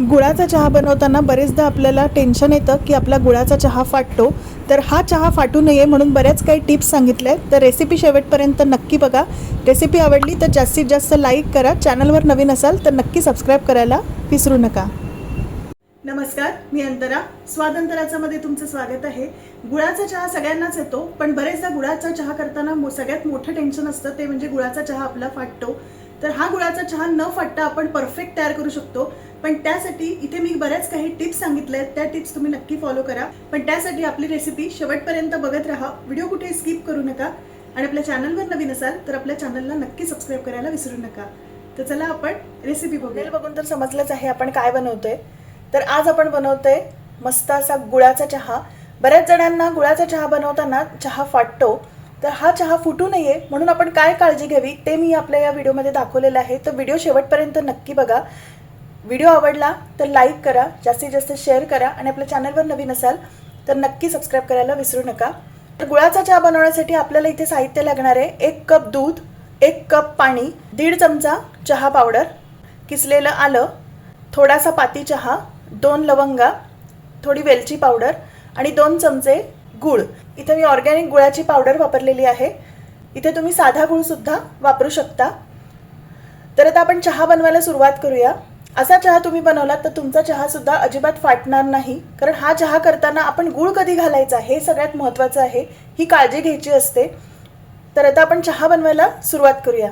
गुळाचा चहा बनवताना बरेचदा आपल्याला टेन्शन येतं की आपला गुळाचा चहा फाटतो. तर हा चहा फाटू नये म्हणून बऱ्याच काही टिप्स सांगितल्या आहेत तर रेसिपी शेवटपर्यंत नक्की बघा. रेसिपी आवडली तर जास्तीत जास्त लाईक करा. चॅनलवर नवीन असाल तर नक्की सबस्क्राईब करायला विसरू नका. नमस्कार मी अंतरा. स्वादंतराचामध्ये तुमचं स्वागत आहे. गुळाचा चहा सगळ्यांनाच येतो पण बरेचदा गुळाचा चहा करताना सगळ्यात मोठं टेन्शन असतं ते म्हणजे गुळाचा चहा आपला फाटतो. तर हा गुळाचा चहा न फाटता आपण परफेक्ट तयार करू शकतो. पण त्यासाठी इथे मी बऱ्याच काही टिप्स सांगितल्या आहेत. त्या टिप्स तुम्ही नक्की फॉलो करा. पण त्यासाठी आपली रेसिपी शेवटपर्यंत बघत राहा. व्हिडिओ कुठे स्किप करू नका. आणि आपल्या चॅनलवर नवीन असाल तर आपल्या चॅनलला नक्की सबस्क्राईब करायला विसरू नका. तर चला आपण रेसिपी बघूया. बघून तर समजलंच आहे आपण काय बनवतोय. तर आज आपण बनवतोय मस्त असा गुळाचा चहा. बऱ्याच जणांना गुळाचा चहा बनवताना चहा फाटतो. तर हा चहा फुटू नये म्हणून आपण काय काळजी घ्यावी ते मी आपल्या या व्हिडिओमध्ये दाखवलेलं आहे. तर व्हिडिओ शेवटपर्यंत नक्की बघा. व्हिडिओ आवडला तर लाईक करा जास्तीत जास्त शेअर करा आणि आपल्या चॅनलवर नवीन असाल तर नक्की सबस्क्राईब करायला विसरू नका. तर गुळाचा चहा बनवण्यासाठी आपल्याला इथे साहित्य लागणार आहे. एक कप दूध एक कप पाणी दीड चमचा चहा पावडर किसलेलं आलं थोडासा पाती चहा दोन लवंगा थोडी वेलची पावडर आणि दोन चमचे गूळ. इथे मी ऑर्गॅनिक गुळाची पावडर वापरलेली आहे. इथे तुम्ही साधा गूळ सुद्धा वापरू शकता. तर आता आपण चहा बनवायला सुरुवात करूया. असा चहा तुम्ही बनवलात तर तुमचा चहा सुद्धा अजिबात फाटणार नाही. कारण हा चहा करताना आपण गूळ कधी घालायचा हे सगळ्यात महत्त्वाचं आहे. ही काळजी घ्यायची असते. तर आता आपण चहा बनवायला सुरुवात करूया.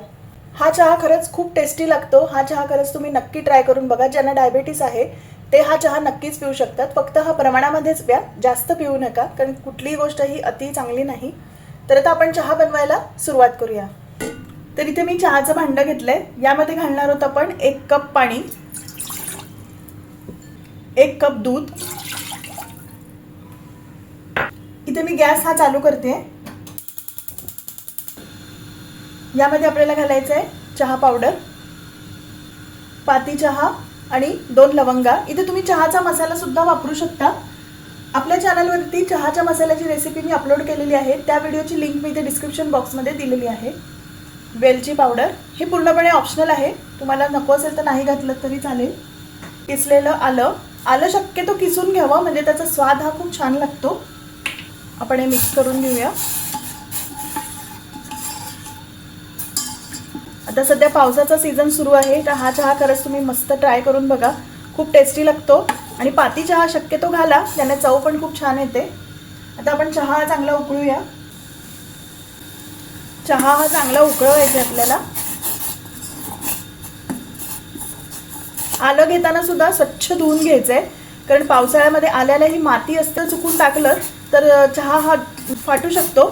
हा चहा खरंच खूप टेस्टी लागतो. हा चहा खरंच तुम्ही नक्की ट्राय करून बघा. ज्यांना डायबेटीस आहे ते हा चहा नक्कीच पिऊ शकतात. फक्त हा प्रमाणामध्येच प्या. जास्त पिऊ नका कारण कुठलीही गोष्ट ही अति चांगली नाही. तर आता आपण चहा बनवायला सुरुवात करूया. तर इथे मी चहाचं भांडं घेतलंय. यामध्ये घालणार आहोत आपण एक कप पाणी एक कप दूध. इथे मी गॅस हा चालू करते यामध्ये आपल्याला घालायचं आहे चहा पावडर. पाती चहा. आणि दोन लवंगा. इथे तुम्ही चहाचा मसाला सुद्धा वापरू शकता. आपल्या चॅनलवरती चहाच्या मसाल्याची रेसिपी मी अपलोड केलेली आहे. त्या व्हिडिओची लिंक मी इथे डिस्क्रिप्शन बॉक्समध्ये दिलेली आहे. वेलची पावडर हे पूर्णपणे ऑप्शनल आहे. तुम्हाला नको असेल तर नाही घातलं तरी चालेल. किसलेलं आलं. आलं शक्यतो किसून घ्यावं म्हणजे त्याचा स्वाद हा खूप छान लागतो. आपण हे मिक्स करून घेऊया. आता सध्या पावसाचा सीझन सुरू आहे तर हा चहा खरंच तुम्ही मस्त ट्राय करून बघा. खूप टेस्टी लागतो. आणि पाती चहा शक्यतो घाला त्याने चव पण खूप छान येते. आता आपण चहा चांगला उकळूया. चहा हा चांगला उकळवायचा आहे आपल्याला. आलं घेताना सुद्धा स्वच्छ धुवून घ्यायचंय. कारण पावसाळ्यामध्ये आल्याला ही माती असतं चुकून टाकलं तर चहा हा फाटू शकतो.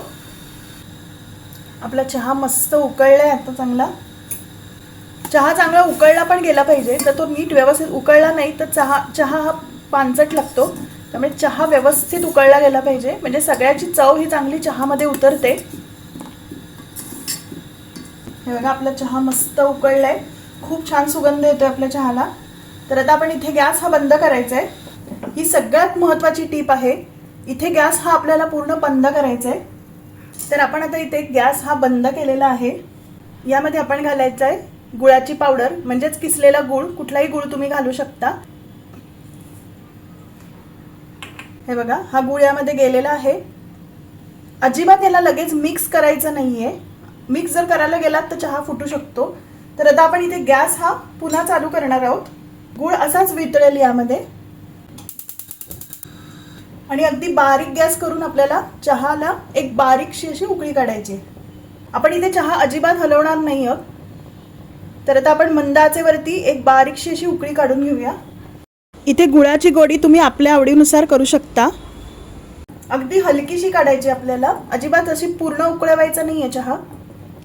आपला चहा मस्त उकळलाय आता चांगला. चहा चांगला उकळला पण गेला पाहिजे तर तो नीट व्यवस्थित उकळला नाही तर चहा चहा हा पानचट लागतो. त्यामुळे चहा व्यवस्थित उकळला गेला पाहिजे. म्हणजे सगळ्याची चव ही चांगली चहामध्ये उतरते. हे बघा आपला चहा मस्त उकळलाय. खूप छान सुगंध येतोय आपल्या चहाला. तर आता आपण इथे गॅस हा बंद करायचा आहे ही सगळ्यात महत्वाची टीप आहे. इथे गॅस हा आपल्याला पूर्ण बंद करायचा आहे तर आपण आता इथे गॅस हा बंद केलेला आहे. यामध्ये आपण घालायचा आहे गुळाची पावडर म्हणजेच किसलेला गुळ कुठलाही गुळ तुम्ही घालू शकता. हे बघा हा गुळ यामध्ये गेलेला आहे. अजिबात याला लगेच मिक्स करायचं नाहीये. मिक्स जर करायला गेलात तर चहा फुटू शकतो. तर आता आपण इथे गॅस हा पुन्हा चालू करणार आहोत. गुळ असाच वितळेल यामध्ये. आणि अगदी बारीक गॅस करून आपल्याला चहाला एक बारीकशी अशी उकळी काढायची आपण इथे चहा अजिबात हलवणार नाही आहोत तर आता आपण मंद आचेवरती एक बारीकशी अशी उकळी काढून घेऊया. इथे गुळाची गोडी तुम्ही आपल्या आवडीनुसार करू शकता. अगदी हलकीशी काढायची आपल्याला. अजिबात अशी पूर्ण उकळवायचा नाही आहे चहा.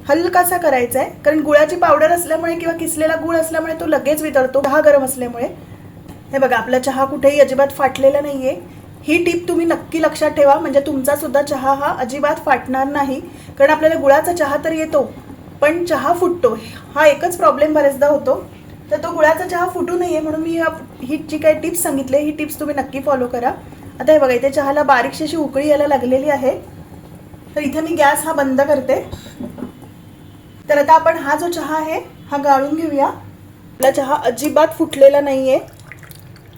हलकासा करायचा आहे कारण गुळाची पावडर असल्यामुळे किंवा किसलेला गुळ असल्यामुळे तो लगेच वितळतो चहा गरम असल्यामुळे. हे बघा आपला चहा कुठेही अजिबात फाटलेला नाहीये. ही टीप तुम्ही नक्की लक्षात ठेवा म्हणजे तुमचा सुद्धा चहा हा अजिबात फाटणार नाही. कारण आपल्याला गुळाचा चहा तर येतो. पण चहा फुटतो. हा एकच प्रॉब्लेम बरेचदा होतो. तर तो गुळाचा चहा फुटू नये म्हणून मी ह्या ही जी काही टिप्स सांगितले ही टिप्स तुम्ही नक्की फॉलो करा. आता हे बघा इथे चहाला बारीकशी अशी उकळी यायला लागलेली आहे. तर इथे मी गॅस हा बंद करते. तर आता आपण हा जो चहा आहे हा गाळून घेऊया. आपला चहा अजिबात फुटलेला नाहीये.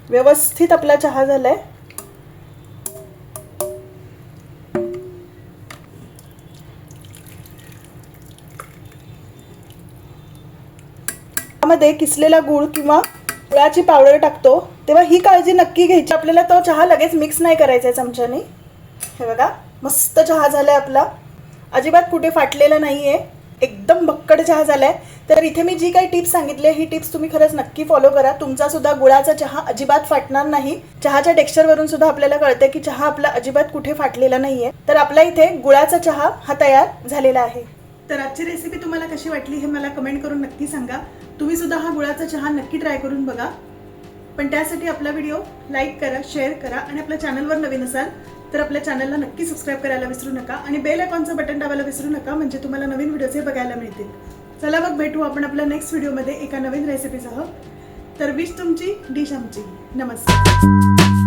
व्यवस्थित आपला चहा झालाय. मध्ये किसलेला गूळ किंवा गुळाची पावडर टाकतो तेव्हा ही काळजी नक्की घ्यायची. आपल्याला तो चहा लगेच मिक्स नाही करायचा आहे चमच्याने. हे बघा मस्त चहा झालाय आपला. अजिबात कुठे फाटलेला नाहीये. एकदम भक्कड चहा झालाय. तर इथे मी जी काही टिप्स सांगितली ही टिप्स तुम्ही खरंच नक्की फॉलो करा. तुमचा सुद्धा गुळाचा चहा अजिबात फाटणार नाही. चहाच्या टेक्स्चरवरून सुद्धा आपल्याला कळतं की चहा आपला अजिबात कुठे फाटलेला नाही आहे तर आपला इथे गुळाचा चहा हा तयार झालेला आहे. तर आजची रेसिपी तुम्हाला कशी वाटली हे मला कमेंट करून नक्की सांगा. तुम्ही सुद्धा हा गुळाचा चहा नक्की ट्राय करून बघा. पण त्यासाठी आपला व्हिडिओ लाईक करा शेअर करा आणि आपल्या चॅनलवर नवीन असाल तर आपल्या चॅनलला नक्की सबस्क्राईब करायला विसरू नका आणि बेल आयकॉनचं बटन दाबायला विसरू नका म्हणजे तुम्हाला नवीन व्हिडिओचे बघायला मिळतील. चला मग भेटू आपण आपल्या नेक्स्ट व्हिडिओमध्ये एका नवीन रेसिपीसह तर विश तुमची डिश आमची. नमस्कार.